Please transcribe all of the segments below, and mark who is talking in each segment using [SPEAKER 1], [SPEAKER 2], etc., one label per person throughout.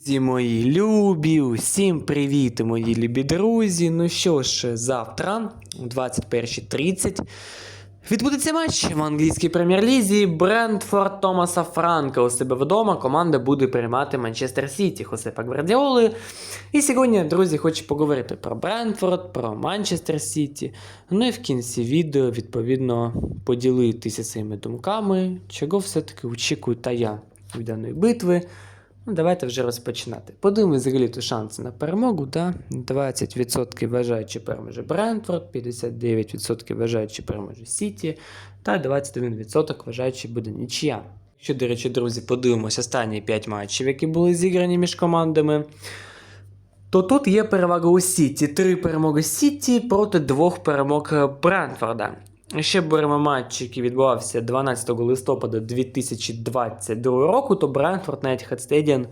[SPEAKER 1] Друзі мої любі, усім привіт, мої любі друзі. Ну що ж, завтра о 21.30 відбудеться матч в англійській прем'єр-лізі Брентфорд Томаса Франка у себе вдома. Команда буде приймати Манчестер Сіті Хосепа Гвардіоли. І сьогодні, друзі, хочу поговорити про Брентфорд, про Манчестер Сіті. Ну і в кінці відео, відповідно, поділитися своїми думками, чого все-таки очікую та я від даної битви. Ну, давайте вже розпочинати. Подивимось взагалі то шанси на перемогу. Да? 20% вважають, що переможе Брентфорд, 59% вважають, що переможе Сіті, та 21% вважають, що буде нічия. Що, до речі, друзі, подивимось останні 5 матчів, які були зіграні між командами. То тут є перевага у Сіті. Три перемоги Сіті проти двох перемог Брентфорда. Ще беремо матч, який відбувався 12 листопада 2022 року, то Брентфорд на Etihad Стедіан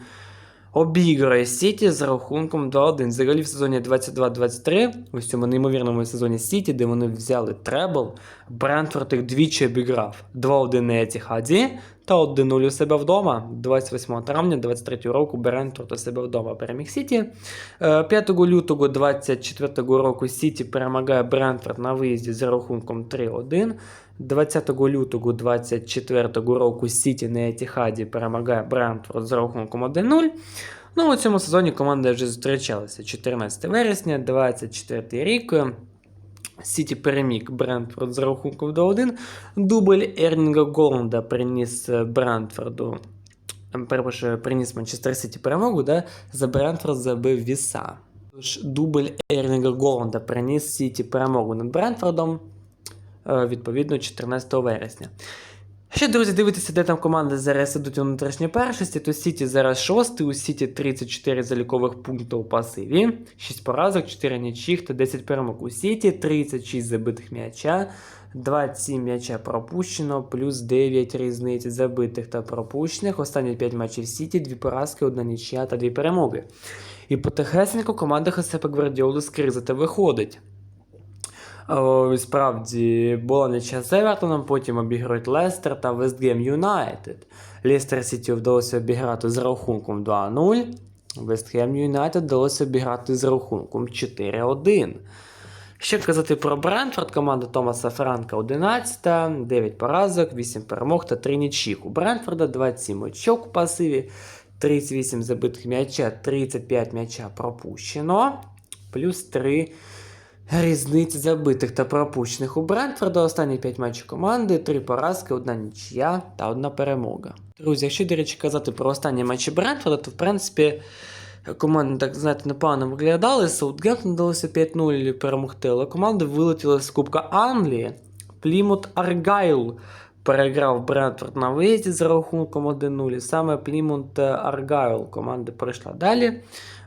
[SPEAKER 1] обіграє Сіті з рахунком 2-1. Взагалі в сезоні 22-23, ось цьому неймовірному сезоні Сіті, де вони взяли требл, Брентфорд їх двічі обіграв. 2-1 на Етіхаді та 1-0 у себе вдома. 28 травня 23 року Брентфорд у себе вдома переміг Сіті. Е, 5 лютого 24 року Сіті перемагає Брентфорд на виїзді з рахунком 3-1. 20 лютого 24 року Сіті на Етіхаді перемагає Брентфорд з рахунком 1-0. Ну, у цьому сезоні команди вже зустрічалися 14 вересня, 24 рік. Сіті переміг Брентфорд з рахунком 2-1. Дубль Ернінга Голланда приніс е, Брентфорду. ем, Перепрошую, приніс Манчестер Сіті перемогу, да? за Брентфорд забив Віса. Тож дубль Ернінга Голланда приніс Сіті перемогу над Брентфордом е, відповідно 14 вересня. Ще, друзі, дивитися, де там команди зараз ідуть у внутрішній першості, то Сіті зараз шостий, у Сіті 34 залікових пункти у пасиві, 6 поразок, 4 нічих та 10 перемог. У Сіті 36 забитих м'яча, 27 м'яча пропущено, плюс 9 різниць забитих та пропущених. Останні 5 матчів Сіті, 2 поразки, 1 нічия та 2 перемоги. І потихесенько команда Хосепа Гвардіоли з кризи та виходить. Справді була з Евертоном, потім обіграють Лестер та Вестгем Юнайтед. Лестер Сіті вдалося обіграти з рахунком 2-0. Вестгем Юнайтед вдалося обіграти з рахунком 4-1. Що казати про Брентфорд, команда Томаса Франка 11, 9 поразок, 8 перемог та 3 нічіх. У Брентфорда 27 очок у пасиві, 38 забитих м'яча, 35 м'яча пропущено, плюс 3 Різниці забитих та пропущених у Брентфорда останні 5 матчів команди, 3 поразки, одна нічия та одна перемога. Друзі, якщо, до речі, казати про останні матчі Брентфорда, то в принципі команди, так знаєте, непогано виглядали. Саутгемптон вдалося 5-0 перемогти, але команда вилетіла з Кубка Англії. Плімут Аргайл переграв Брентфорд на виїзді з рахунком 1-0. І саме Плімут Аргайл команда пройшла далі.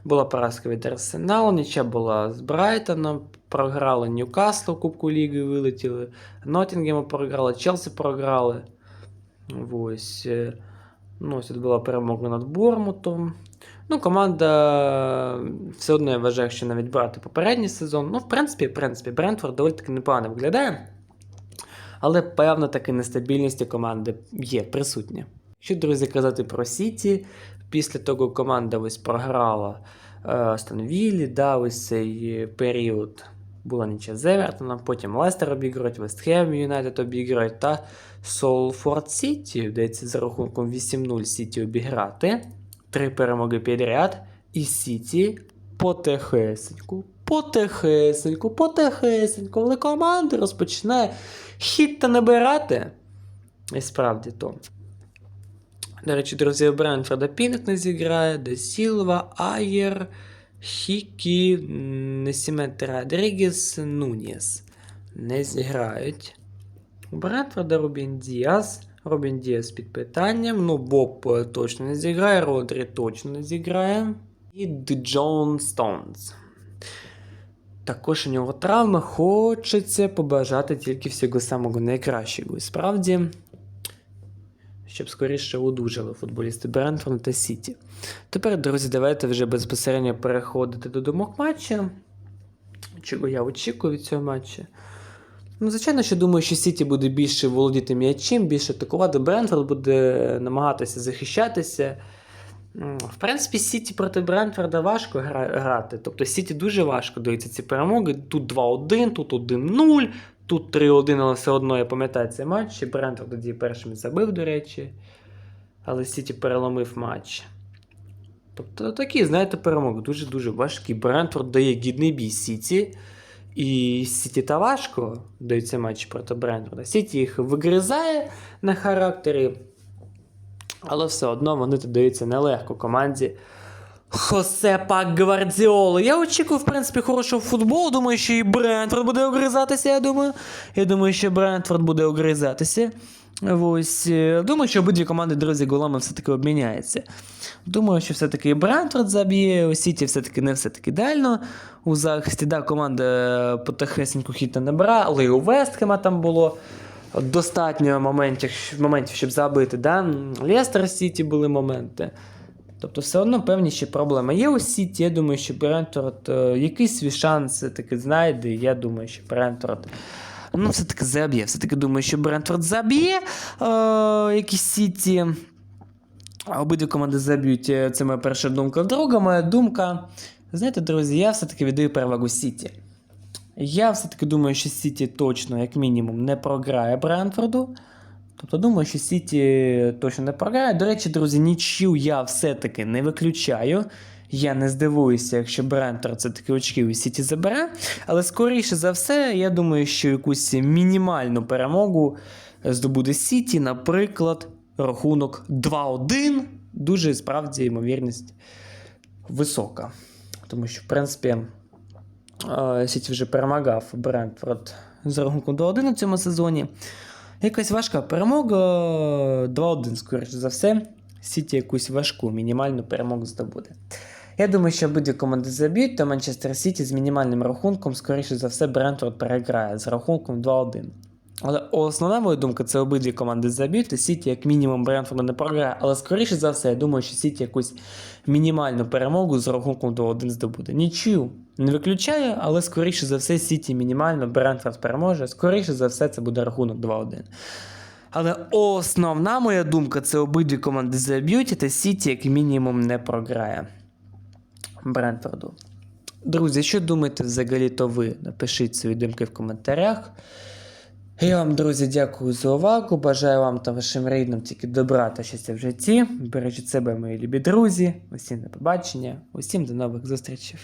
[SPEAKER 1] Була поразка від Арсеналу, нічия була з Брайтоном, програли Ньюкаслу Кубку Ліги, вилетіли. Ноттінгему програли, Челсі програли. Ось. е, Ну, ось була перемога над Бормутом. Ну, команда все одно я вважаю, що навіть брати попередній сезон. Ну, в принципі, в принципі, Брентфорд доволі таки непогано виглядає. Але певна таки нестабільність у команди є присутня. Що, друзі, казати про Сіті, після того команда ось програла е, Станвілі, да, ось цей період була нічия з Евертоном, потім Лестер обіграють, Вестхем Юнайтед обіграють та Солфорд Сіті, вдається за рахунком 8-0 Сіті обіграти. Три перемоги підряд, і Сіті потихесеньку, потихесеньку, потихесеньку, але команда розпочинає хід та набирати. І справді то. До речі, друзі, у Брентфорда Пінк не зіграє, Де Сілва, Айєр, Хікі, Несімет Родрігес, Нуніс. Не зіграють. У Брентфорда Рубін Діас. Робін Діас під питанням. Ну, Боб точно не зіграє, Родрі точно не зіграє. І Джон Стоунс. Також у нього травми. Хочеться побажати тільки всього самого найкращого. І справді, щоб скоріше одужали футболісти Брентфорда та Сіті. Тепер, друзі, давайте вже безпосередньо переходити до думок матча. Чого я очікую від цього матчу? Ну, звичайно, що думаю, що Сіті буде більше володіти м'ячем, більше атакувати. Брентфорд буде намагатися захищатися. В принципі, Сіті проти Брентфорда важко грати. Тобто Сіті дуже важко дається ці перемоги. Тут 2-1, тут 1-0, тут 3-1, але все одно я пам'ятаю цей матч. І Брентфорд тоді першим забив, до речі. Але Сіті переломив матч. Тобто такі, знаєте, перемоги дуже-дуже важкі. Брентфорд дає гідний бій Сіті. І Сіті та важко даються матчі проти Брентфорда. Сіті їх вигризає на характері. Але все одно вони тут даються нелегко команді Хосепа Гвардіоли. Я очікую, в принципі, хорошого футболу. Думаю, що і Брентфорд буде огризатися, я думаю. Я думаю, що Брентфорд буде огризатися. Ось, е, думаю, що обидві команди, друзі, голами все-таки обміняються. Думаю, що все-таки і Брентфорд заб'є, у Сіті все-таки не все-таки ідеально. У захисті, да, команда потихесеньку хіта не брала, але і у Вестхема там було достатньо моментів, моментів щоб забити. Да? Лестер Сіті були моменти. Тобто, все одно певні ще проблеми. Є у Сіті, я думаю, що Брентфорд е, якийсь свій шанс все-таки знайде. Я думаю, що Брентфорд ну, все-таки заб'є. Все-таки думаю, що Брентфорд заб'є е, якісь Сіті. Обидві команди заб'ють. Е, Це моя перша думка. Друга моя думка. Знаєте, друзі, я все-таки віддаю перевагу Сіті. Я все-таки думаю, що Сіті точно, як мінімум, не програє Брентфорду. Тобто думаю, що Сіті точно не програє. До речі, друзі, нічю я все-таки не виключаю. Я не здивуюся, якщо Брентфорд це таки очки у Сіті забере. Але скоріше за все, я думаю, що якусь мінімальну перемогу здобуде Сіті, наприклад, рахунок 2-1. Дуже справді ймовірність висока. Тому що, в принципі, Сіті вже перемагав Брентфорд з рахунком 2-1 у цьому сезоні. Якась важка перемога 2-1, скоріше за все. Сіті якусь важку мінімальну перемогу здобуде. Я думаю, що обидві команди заб'ють, то Манчестер Сіті з мінімальним рахунком, скоріше за все, Брентфорд переграє з рахунком 2-1. Але основна моя думка, це обидві команди заб'ють, і Сіті, як мінімум, Брентфорда не програє. Але скоріше за все, я думаю, що Сіті якусь мінімальну перемогу з рахунком 2-1 здобуде. Нічию не виключаю, але скоріше за все, Сіті мінімально Брентфорд переможе. Скоріше за все, це буде рахунок 2-1. Але основна моя думка це обидві команди заб'ють, та Сіті як мінімум не програє Брентфорду. Друзі, що думаєте взагалі, то ви напишіть свої думки в коментарях. Я вам, друзі, дякую за увагу. Бажаю вам та вашим рідним тільки добра та щастя в житті. Бережіть себе, мої любі друзі. Усім до побачення, усім до нових зустрічей.